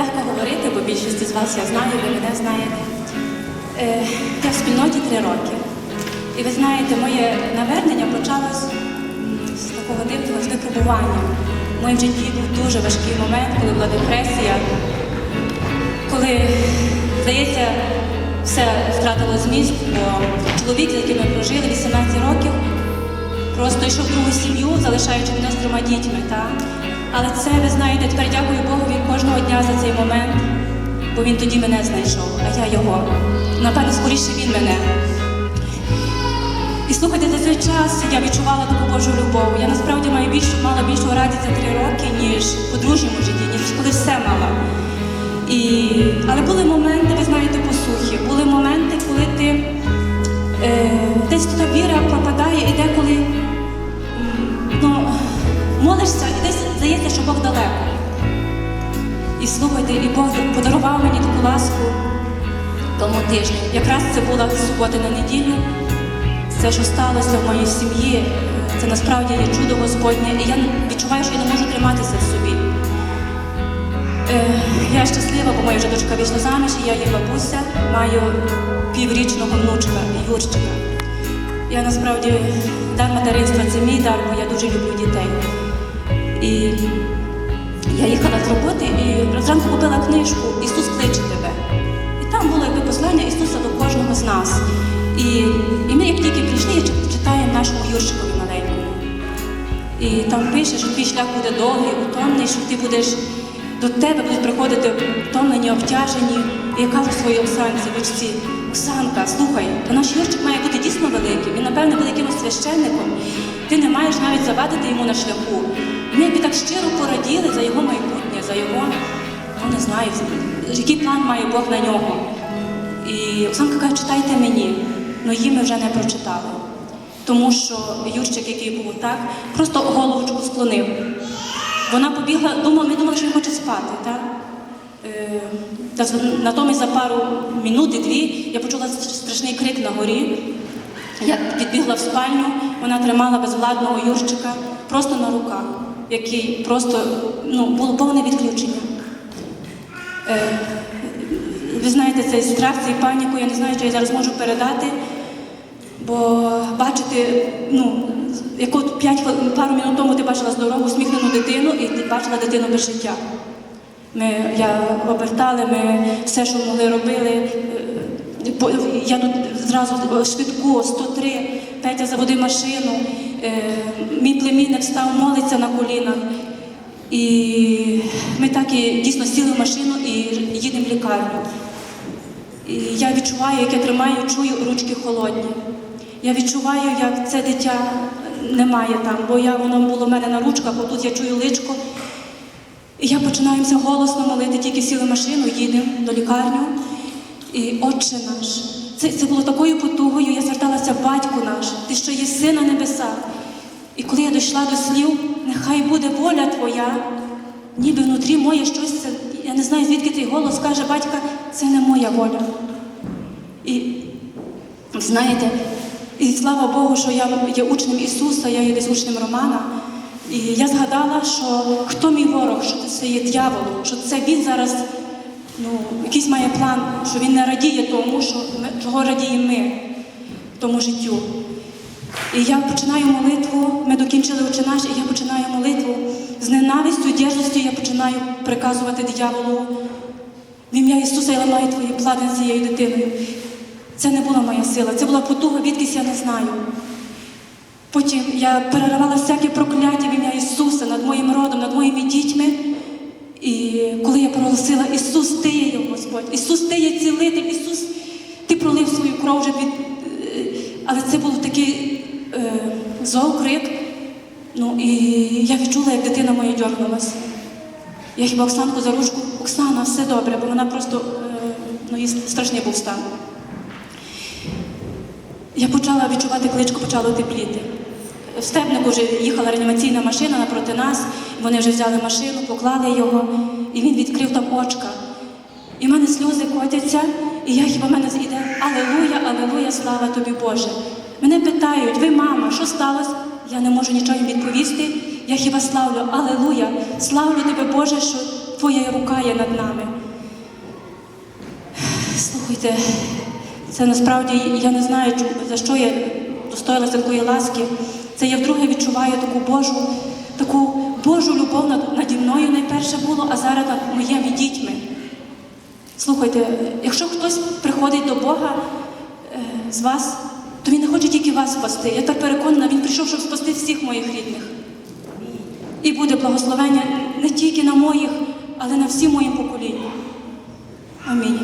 легко говорити, бо більшість з вас я знаю, ви мене знаєте. Е, я в спільноті три роки. І ви знаєте, моє навернення почалось з такого дивного випробування. В моєму житті був дуже важкий момент, коли була депресія, коли, здається, все втратило зміст, бо чоловік, з яким ми прожили 18 років, просто йшов в другу сім'ю, залишаючи мене з трьома дітьми. Та? Але це, ви знаєте, тепер дякую Богові кожного дня за цей момент, бо він тоді мене знайшов, а я його. Напевно, скоріше він мене. І слухайте, за цей час я відчувала таку Божу любов. Я насправді маю більш, мала більшого радість за три роки, ніж в подружньому житті, ніж коли все мала. І... Але були моменти, ви знаєте, посухи. Були моменти, коли ти е, десь та віра І слухайте, і Бог подарував мені таку ласку тому тижні. Якраз це була субота на неділю. Це, що сталося в моїй сім'ї, це насправді є чудо Господнє. І я відчуваю, що я не можу триматися в собі. Е, я щаслива, бо моя вже дочка вийшла заміж, і я є бабуся, маю піврічного внучка Юрчика. Я насправді дар материнства це мій дар, бо я дуже люблю дітей. І я їхала з роботи і зранку купила книжку Ісус кличе тебе. І там було якби послання Ісуса до кожного з нас. І, і ми, як тільки прийшли, читаємо нашому Юрчикові маленькому. І там пише, що твій шлях буде довгий, утомний, що ти будеш до тебе будуть приходити втомлені, обтяжені. І я кажу своїй Оксанці, дочці, Оксанка, слухай, та наш Юрчик має бути дійсно великим. Він, напевне, буде якимось священником. Ти не маєш навіть завадити йому на шляху. Ми б так щиро пораділи за його майбутнє, за його, ну не знаю, який план має Бог на нього. І Оксанка каже, читайте мені, але її ми вже не прочитали. Тому що Юрчик, який був так, просто головочку склонив. Вона побігла, думала, ми думали, що він хоче спати. Так? Е, та натомість за пару минут, дві я почула страшний крик на горі. Я підбігла в спальню, вона тримала безвладного Юрчика просто на руках, який просто ну, було повне відключення. Е, ви знаєте, цей страх, цей паніку, я не знаю, що я зараз можу передати, бо бачити, ну, от п'ять пару минут тому ти бачила здорову, усміхнену дитину, і ти бачила дитину без життя. Ми, я обертали, ми все, що могли, робили. Е, Я тут зразу швидко, 103, Петя заводив машину, е, мій племінник став, молиться на колінах. І ми так і дійсно сіли в машину і їдемо в лікарню. І я відчуваю, як я тримаю, чую ручки холодні. Я відчуваю, як це дитя немає там, бо я, воно було в мене на ручках, отут я чую личко. І я починаємося голосно молити, тільки сіли в машину, їдемо до лікарню. І Отче наш. Це, це було такою потугою, я зверталася батьку наш, ти що є син на небесах. І коли я дійшла до слів, нехай буде воля твоя, ніби внутрі моє щось, це, я не знаю, звідки цей голос каже, батька, це не моя воля. І знаєте, і слава Богу, що я є учнем Ісуса, я є десь учнем Романа. І я згадала, що хто мій ворог, що це є дьявол, що це він зараз ну, якийсь має план, що він не радіє тому, що чого радіємо ми тому життю. І я починаю молитву, ми докінчили «Отче наш, і я починаю молитву з ненавистю, дерзостю я починаю приказувати дияволу. В ім'я Ісуса я ламаю твої плани з цією дитиною. Це не була моя сила, це була потуга, відкись я не знаю. Потім я переривала всяке прокляття в ім'я Ісуса над моїм родом, над моїми дітьми. І коли я проголосила Ісус, Ти є його Господь, Ісус, Ти є цілитель, Ісус, Ти пролив свою кров вже від. е, Але це був такий е, зов-крик. Ну і я відчула, як дитина моя дьорнулася. Я хіба Оксанку за ручку, Оксана, все добре, бо вона просто е, ну, їй страшний був стан. Я почала відчувати кличку, почало тепліти. В степнику вже їхала реанімаційна машина напроти нас. Вони вже взяли машину, поклали його, і він відкрив там очка. І в мене сльози котяться, і я хіба в мене зійде Алелуя, Алелуя, слава тобі Боже. Мене питають, ви мама, що сталося? Я не можу нічого їм відповісти. Я хіба славлю, Алелуя, славлю тебе, Боже, що Твоя рука є над нами. Слухайте, це насправді я не знаю, за що я достоялася такої ласки. Це я вдруге відчуваю таку Божу, таку Божу любов наді мною найперше було, а зараз над моїми дітьми. Слухайте, якщо хтось приходить до Бога е, з вас, то він не хоче тільки вас спасти. Я так переконана, він прийшов, щоб спасти всіх моїх рідних. І буде благословення не тільки на моїх, але на всі мої покоління. Амінь.